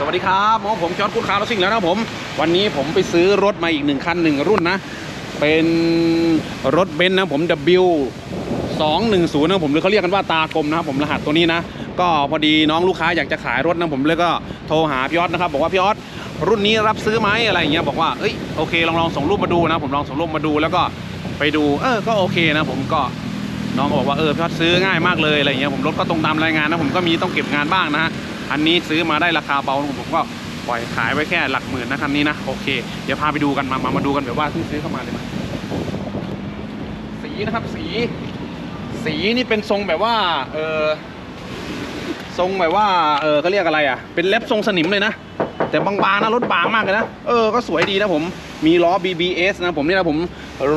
สวัสดีครับมอผมจอร์ดคุณคาร์ลซิ่งแล้วนะผม วันนี้ผมไปซื้อรถมาอีกหนึ่งคันหนึ่งรุ่นนะ เป็นรถเบนซ์นะผม W 210นะผมหรือเขาเรียกกันว่าตากลมนะครับผมรหัสตัวนี้นะ ก็พอดีน้องลูกค้าอยากจะขายรถนะผมเลยก็โทรหาพี่ออสนะครับบอกว่าพี่ออสรุ่นนี้รับซื้อไหมอะไรอย่างเงี้ยบอกว่าเอ้ยโอเคลองลองส่งรูปมาดูนะ ผมลองส่งรูปมาดูแล้วก็ไปดูเออก็โอเคนะผมก็น้องก็บอกว่าเออพี่ออสซื้อง่ายมากเลยอะไรเงี้ยผมรถก็ตรงตามรายงานนะผมก็มีต้องเก็บงานบ้างนะ ฮะอันนี้ซื้อมาได้ราคาเบาผมก็ปล่อยขายไว้แค่หลักหมื่นนะคันนี้นะโอเคเดี๋ยวพาไปดูกันมามามาดูกันแบบว่าที่ซื้อเข้ามาเลยมาสีนะครับสี สีนี่เป็นทรงแบบว่าเออทรงแบบว่าเออเขาเรียกอะไรอะเป็นเล็บทรงสนิมเลยนะแต่บางๆนะรถบางมากเลยนะเออก็สวยดีนะผมมีล้อ BBS นะผมนี่นะผม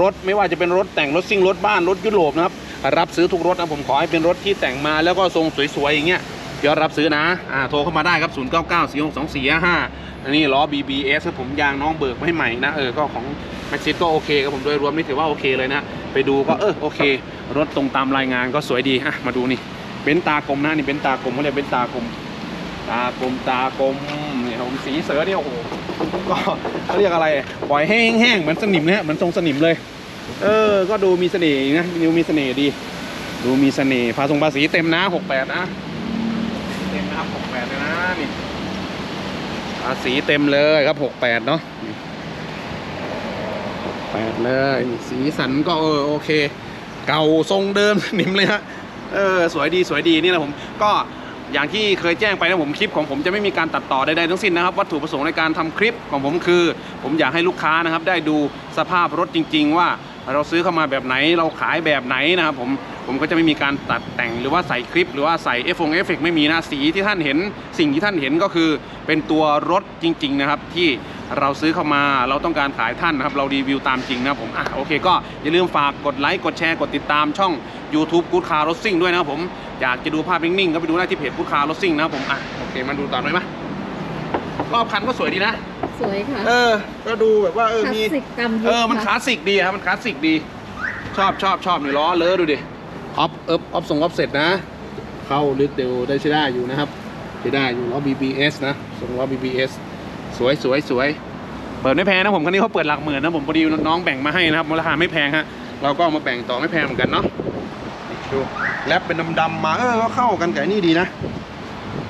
รถไม่ว่าจะเป็นรถแต่งรถซิ่งรถบ้านรถยุโรปนะครับรับซื้อทุกรถนะผมขอให้เป็นรถที่แต่งมาแล้วก็ทรงสวยๆอย่างเงี้ย ยอดรับซื้อนะอ่าโทรเข้ามาได้ครับ 0 9 9 4 6 2 4 5 5อันนี้ล้อ BBS ครับผมยางน้องเบิกมาให้ใหม่นะเออก็ของแม็กซิก็โอเคครับผมโดยรวมนี่ถือว่าโอเคเลยนะไปดูก็เออโอเค รถตรงตามรายงานก็สวยดีอะมาดูนี่เบนตากลมนะนี่เบนตากลมเขาเรียกเบนตากลมตากลมตากลมเนี่ยผมสีเสือเนี่ยโอ้โหก็เขาเรียกอะไร ปล่อยให้แห้งๆเหมือนสนิมนะฮะเหมือนทรงสนิมเลย เออ ก็ดูมีเสน่ห์นะดูมีเสน่ห์ดี ดูมีเสน่ห์ภาษงภาษีเต็มนะหกแปดนะ เต็มนะครับหกแปดเลยนะนี่ภาษีเต็มเลยครับหกแปดเนาะแปดเลยสีสันก็เออโอเค เก่าทรงเดิมนิมเลยฮะเออสวยดีสวยดีนี่นะผมก็อย่างที่เคยแจ้งไปนะผมคลิปของผมจะไม่มีการตัดต่อใดๆทั้งสิ้นนะครับ วัตถุประสงค์ในการทำคลิปของผมคือ ผมอยากให้ลูกค้านะครับ ได้ดูสภาพรถจริง ๆ ว่าเราซื้อเข้ามาแบบไหนเราขายแบบไหนนะครับผม ผมก็จะไม่มีการตัดแต่งหรือว่าใส่คลิป หรือว่าใส่เอฟฟงเอฟเฟกไม่มีนะสีที่ท่านเห็นสิ่งที่ท่านเห็นก็คือ เป็นตัวรถจริง ๆ นะครับ ที่เราซื้อเข้ามาเราต้องการขายท่านนะครับ เรารีวิวตามจริงนะครับผมอะโอเคก็อย่าลืมฝากกดไลค์กดแชร์กดติดตามช่อง YouTube Good Car Racing ด้วยนะครับผมอยากจะดูภาพนิ่งๆก็ไปดูได้ที่เพจ Good Car Racing นะครับผมอะโอเคมาดูต่อหน่อยไหมรอบคันก็สวยดีนะ สวยค่ะ เออ ก็ดูแบบว่าเออคลาสมีสิกตามยุคเออมันคค่ะลาสสิกดีครับมันคลาสสิกดี ชอบชอบชอบนี่ล้อเลอะดูดิ ออฟเอิบออฟส่งออฟเสร็จนะ เข้าลึกเดียวได้ใช้ได้อยู่นะครับใช้ได้อยู่ล้อ BBS นะส่งล้อ BBS สวยสวยสวยเปิดไม่แพงนะผมคันนี้เขาเปิดหลักหมื่นนะผมพอดีน้องแบ่งมาให้นะครับมูลค่าไม่แพงฮะเราก็เอามาแบ่งต่อไม่แพงเหมือนกันเนาะดูแรปเป็นดำๆมาเออก็เข้ากันกับไอ้นี่ดีนะ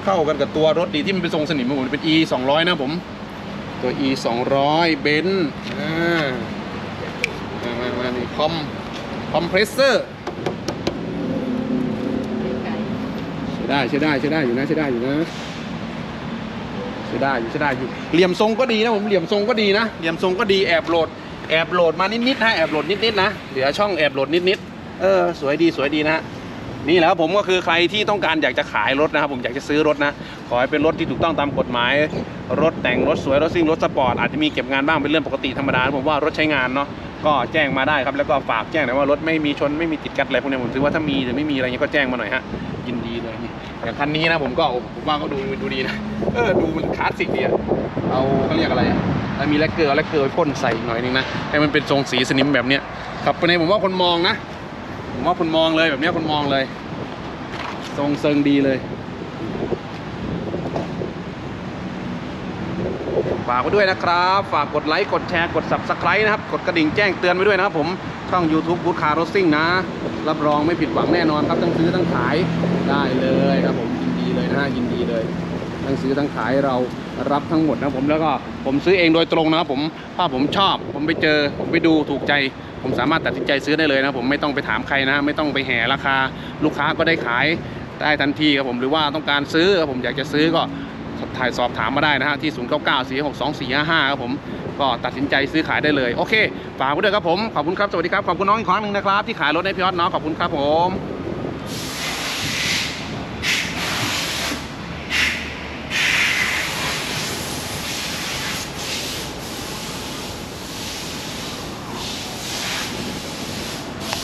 เข้ากันกับตัวรถดีที่มันเป็นทรงสนิมของผมเป็น E 200นะผมตัว E 200เบนซ์อ่ามามามานี่คอมคอมเพรสเซอร์ ใช้ ได้ใช้ได้ใช้ได้อยู่นะใช้ได้อยู่นะใช้ได้อยู่ใช้ได้อยู่เหลี่ยมทรงก็ดีนะผมเหลี่ยมทรงก็ดีนะเหลี่ยมทรงก็ดีแอบโหลดแอบโหลดมานิดๆนะแอบโหลดนิดๆนะเหลือช่องแอบโหลดนิดๆเออสวยดีสวยดีนะฮะนี่แหละครับผมก็คือใครที่ต้องการอยากจะขายรถนะครับผมอยากจะซื้อรถนะ ขอให้เป็นรถที่ถูกต้องตามกฎหมาย รถแต่งรถสวยรถซิ่งรถสปอร์ตอาจจะมีเก็บงานบ้างเป็นเรื่องปกติธรรมดาผมว่ารถใช้งานเนาะ ก็แจ้งมาได้ครับแล้วก็ฝากแจ้งหน่อยว่ารถไม่มีชนไม่มีติดกัดอะไรพวกนี้ผมถือว่าถ้ามีหรือไม่มีอะไรเงี้ยก็แจ้งมาหน่อยฮะยินดีเลยนี่อย่างคันนี้นะผมก็ผมว่าก็ดูดูดีนะเออดูมันคลาสสิกดีอะเอาเขาเรียกอะไรอะแล้วมีแลกเกอร์เอาแลกเกอร์ไปพ่นใส่หน่อยนึงนะให้มันเป็นทรงสีสนิมแบบเนี้ยขับไปในผมว่าคนมองนะ ผมว่าคนมองเลยแบบเนี้ยคนมองเลย ทรงเซิงดีเลย ฝากไว้ด้วยนะครับ ฝากกดไลค์กดแชร์กด subscribe นะครับ กดกระดิ่งแจ้งเตือนไว้ด้วยนะครับผมช่อง YouTube Good Car Racing นะ รับรองไม่ผิดหวังแน่นอนครับทั้งซื้อทั้งขายได้เลยครับผมยินดีเลยนะฮะยินดีเลยทั้งซื้อทั้งขายเรารับทั้งหมดนะผมแล้วก็ผมซื้อเองโดยตรงนะครับผมถ้าผมชอบ ผมไปเจอ ผมไปดูถูกใจ ผมสามารถตัดสินใจซื้อได้เลยนะผมไม่ต้องไปถามใครนะไม่ต้องไปแห่ราคา ลูกค้าก็ได้ขายได้ทันทีครับผมหรือว่าต้องการซื้อครับผมอยากจะซื้อก็ ถ่ายสอบถามมาได้นะฮะที่ 0 9 9 4 6 2 4 5 5ครับผมก็ตัดสินใจซื้อขายได้เลย โอเค ฝากไว้ด้วยครับผม ขอบคุณครับ สวัสดีครับ ขอบคุณน้องอีกครั้งหนึ่งนะครับ ที่ขายรถให้พี่ออสเนาะขอบคุณครับผม